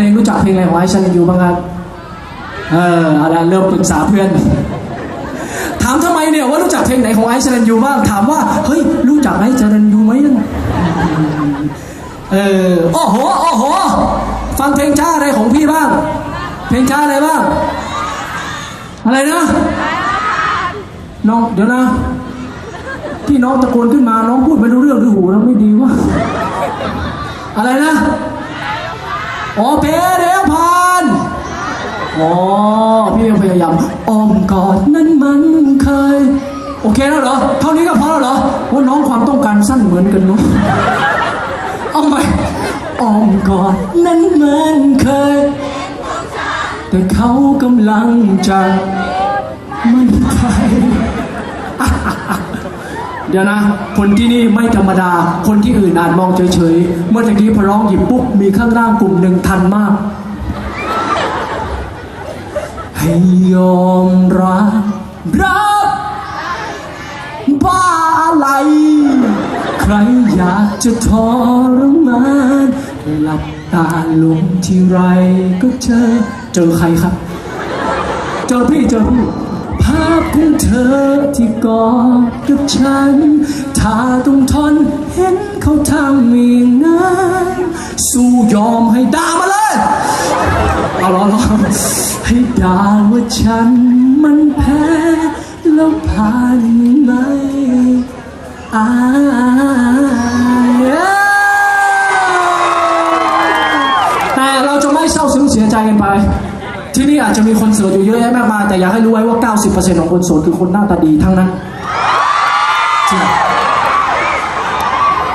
ลงรู้จักเพลงอะไรของไอซ์ชันยูบ้างครับ เออเอาละเริ่มปรึกษาเพื่อน ถามทำไมเนี่ยว่ารู้จักเพลงไหนของไอซ์ชันยูบ้าง ถามว่า เฮ้ย รู้จักไอซ์ชันยูไหมเออ โอ้โห โอ้โห ฟังเพลงช้าอะไรของพี่บ้าง เพลงช้าอะไรบ้าง อะไรนะน้องเดี๋ยวนะ ที่น้องตะโกนขึ้นมา น้องพูดไม่รู้เรื่องหรือหูเราไม่ดีวะอะไรนะ อ๋อเพเดพานอ๋อพี่ยังพยายามอ้อมกอดนั้นมันเคย โอเคแล้วเหรอ เท่านี้ก็พอแล้วเหรอ ว่าน้องความต้องการสั้นเหมือนกันเนาะเอาไหมอ้อมกอดนั้นมันเคย แต่เขากำลังจะ เดี๋ยวนะ คนที่นี่ไม่ธรรมดา คนที่อื่นอาจมองเฉยๆ เมื่อตะกี้พอร้องหยิบปุ๊บ มีข้างล่างกลุ่มหนึ่งทันมาก ให้ยอมรับรับบ้าอะไร ใครอยากจะทรมานหลับตาลงที่ไรก็เจอ เจอใครครับ เจอพี่เจอพี่ภาพ เธอที่กอดกับฉัน ถ้าต้องทนเห็นเขาทำอย่างนั้นสู้ยอมให้ด่ามาเลย เอาล้อล้อให้ด่าว่าฉันมันแพ้ แล้วผ่านไหมอาแต่เราจะไม่เศร้าซึ้งเสียใจกันไป ที่นี่อาจจะมีคนโสดอยู่เยอะแยะมากมาย แต่อยากให้รู้ไว้ว่า 90%ของคนโสดคือคนหน้าตาดีทั้งนั้นจริง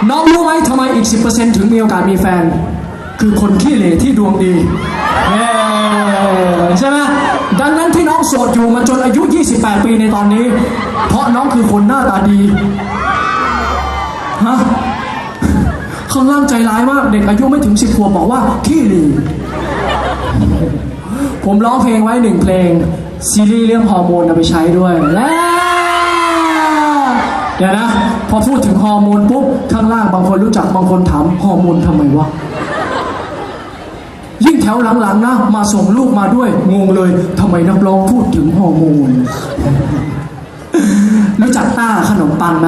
น้องรู้ไหมทำไมอีก 10%ถึงมีโอกาสมีแฟน คือคนขี้เหร่ที่ดวงดีใช่ไหมดังนั้นที่น้องโสดอยู่มาจนอายุ 28 ปีในตอนนี้ เพราะน้องคือคนหน้าตาดีฮะข้างล่างใจร้ายมากเด็กอายุไม่ถึง10ขวบบอกว่าขี้เหร่ ผมร้องเพลงไว้หนึ่งเพลง ซีรีส์เรื่องฮอร์โมนเอาไปใช้ด้วยแล้วเดี๋ยวนะ พอพูดถึงฮอร์โมนปุ๊บ ข้างล่างบางคนรู้จักบางคนถามฮอร์โมนทำไมวะ ยิ่งแถวหลังๆนะ มาส่งลูกมาด้วย งงเลยทำไมนักร้องพูดถึงฮอร์โมน รู้จักต้าขนมปังไหม